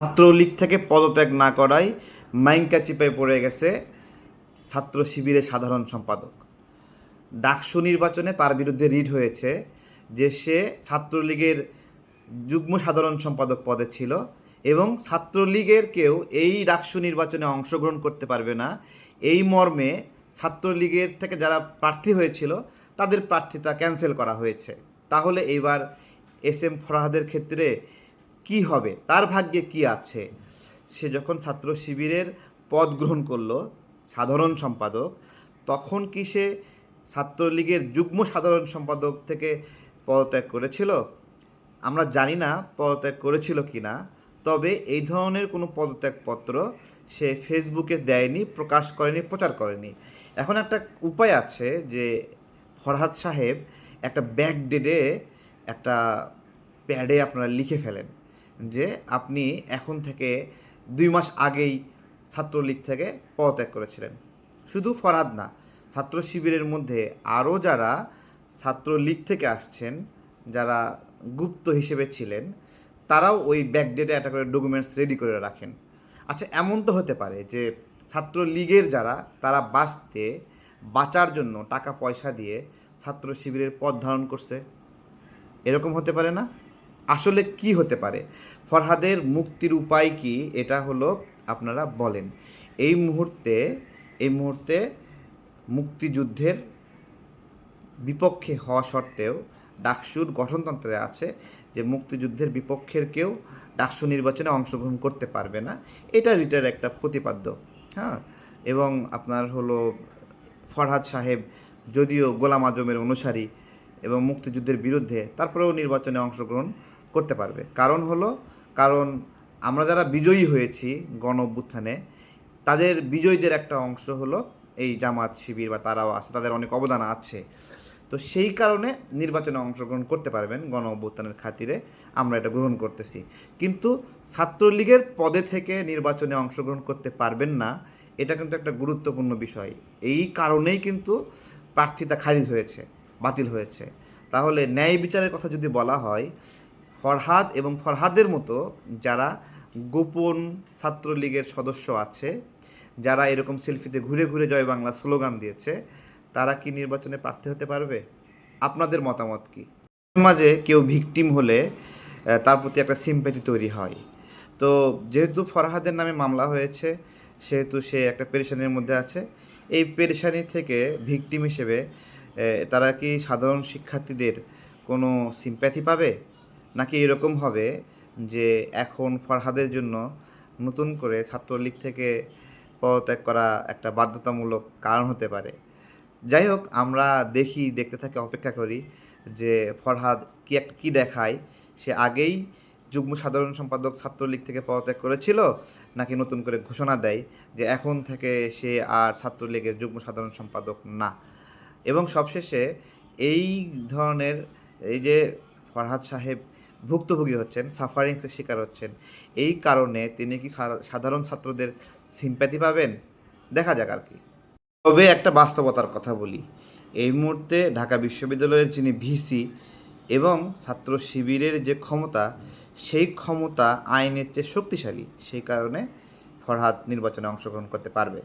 ছাত্রলীগ থেকে পদত্যাগ না করায় মাইঙ্কা চিপায় পড়ে গেছে ছাত্র শিবিরের সাধারণ সম্পাদক। ডাকসু নির্বাচনে তার বিরুদ্ধে রিট হয়েছে যে সে ছাত্রলীগের যুগ্ম সাধারণ সম্পাদক পদে ছিল এবং ছাত্রলীগের কেউ এই ডাকসু নির্বাচনে অংশগ্রহণ করতে পারবে না। এই মর্মে ছাত্রলীগের থেকে যারা প্রার্থী হয়েছিল, তাদের প্রার্থিতা ক্যান্সেল করা হয়েছে। তাহলে এইবার এস এম ফরাহাদের ক্ষেত্রে কি হবে? তার ভাগ্যে কি আছে? সে যখন ছাত্র শিবিরের পদ গ্রহণ করল, সাধারণ সম্পাদক, তখন কি সে ছাত্রলীগের যুগ্ম সাধারণ সম্পাদক থেকে পদত্যাগ করেছিল? আমরা জানি না পদত্যাগ করেছিল কি না, তবে এই ধরনের কোনো পদত্যাগপত্র সে ফেসবুকে দেয়নি, প্রকাশ করেনি, প্রচার করেনি। এখন একটা উপায় আছে যে ফরহাদ সাহেব একটা ব্যাক ডেডে একটা প্যাডে আপনারা লিখে ফেলেন। যে আপনি এখন থেকে দুই মাস আগেই ছাত্রলীগ থেকে পদত্যাগ করেছিলেন। শুধু ফরহাদ না, ছাত্র শিবিরের মধ্যে আরও যারা ছাত্রলীগ থেকে আসছেন, যারা গুপ্ত হিসেবে ছিলেন, তারাও ওই ব্যাকডেটে একটা করে ডকুমেন্টস রেডি করে রাখেন। আচ্ছা এমন তো হতে পারে যে ছাত্রলীগের যারা, তারা বাঁচতে, বাঁচার জন্য টাকা পয়সা দিয়ে ছাত্র শিবিরের পদ ধারণ করছে? এরকম হতে পারে না? আসলে কি হতে পারে? ফরহাদের মুক্তির উপায় কি? এটা হলো আপনারা বলেন। এই মুহূর্তে এই মুহূর্তে মুক্তিযুদ্ধের বিপক্ষে হওয়া সত্ত্বেও ডাকসুর গঠনতন্ত্রে আছে যে মুক্তিযুদ্ধের বিপক্ষের কেউ ডাকসু নির্বাচনে অংশগ্রহণ করতে পারবে না। এটা রিটার একটা প্রতিপাদ্য। হ্যাঁ? এবং আপনার হলো ফরহাদ সাহেব যদিও গোলাম আজমের অনুসারী এবং মুক্তিযুদ্ধের বিরুদ্ধে তারপরেও নির্বাচনে অংশগ্রহণ করতে পারবে। কারণ হলো, কারণ আমরা যারা বিজয়ী হয়েছি গণ অভ্যুত্থানে তাদের বিজয়ীদের একটা অংশ হলো এই জামাত শিবির বা তারাও আছে, তাদের অনেক অবদান আছে। তো সেই কারণে নির্বাচনে অংশগ্রহণ করতে পারবেন গণ অভ্যুত্থানের খাতিরে, আমরা এটা গ্রহণ করতেছি। কিন্তু ছাত্রলীগের পদে থেকে নির্বাচনে অংশগ্রহণ করতে পারবেন না, এটা কিন্তু একটা গুরুত্বপূর্ণ বিষয়। এই কারণেই কিন্তু প্রার্থিতা খারিজ হয়েছে, বাতিল হয়েছে। তাহলে ন্যায় বিচারের কথা যদি বলা হয় ফরহাদ এবং ফরহাদের মতো যারা গোপন ছাত্রলীগের সদস্য আছে, যারা এরকম সেলফিতে ঘুরে ঘুরে জয় বাংলা স্লোগান দিয়েছে, তারা কি নির্বাচনে প্রার্থী হতে পারবে? আপনাদের মতামত কি? সমাজে কেউ ভিকটিম হলে তার প্রতি একটা সিম্প্যাথি তৈরি হয়। তো যেহেতু ফরহাদের নামে মামলা হয়েছে, সেহেতু সে একটা পেরেশানির মধ্যে আছে, এই পেরেশানি থেকে ভিকটিম হিসেবে তারা কি সাধারণ শিক্ষার্থীদের কোনো সিম্প্যাথি পাবে? নাকি এরকম হবে যে এখন ফরহাদের জন্য নতুন করে ছাত্রলীগ থেকে পদত্যাগ করা একটা বাধ্যতামূলক কারণ হতে পারে? যাই হোক, আমরা দেখি, দেখতে থাকি, অপেক্ষা করি যে ফরহাদ কি একটা কী দেখায়। সে আগেই যুগ্ম সাধারণ সম্পাদক ছাত্রলীগ থেকে পদত্যাগ করেছিল, নাকি নতুন করে ঘোষণা দেয় যে এখন থেকে সে আর ছাত্রলীগের যুগ্ম সাধারণ সম্পাদক না? এবং সবশেষে এই ধরনের, এই যে ফরহাদ সাহেব ভুক্তভোগী হচ্ছেন সাফারিংসের শিকার হচ্ছেন। এই কারণে তিনি কি সাধারণ ছাত্রদের সিম্প্যাথি পাবেন? দেখা যাক আর কি। তবে একটা বাস্তবতার কথা বলি। এই মুহূর্তে ঢাকা বিশ্ববিদ্যালয়ের যিনি ভিসি এবং ছাত্র শিবিরের যে ক্ষমতা, সেই ক্ষমতা আইনের চেয়ে শক্তিশালী। সেই কারণে ফরহাদ নির্বাচনে অংশগ্রহণ করতে পারবে।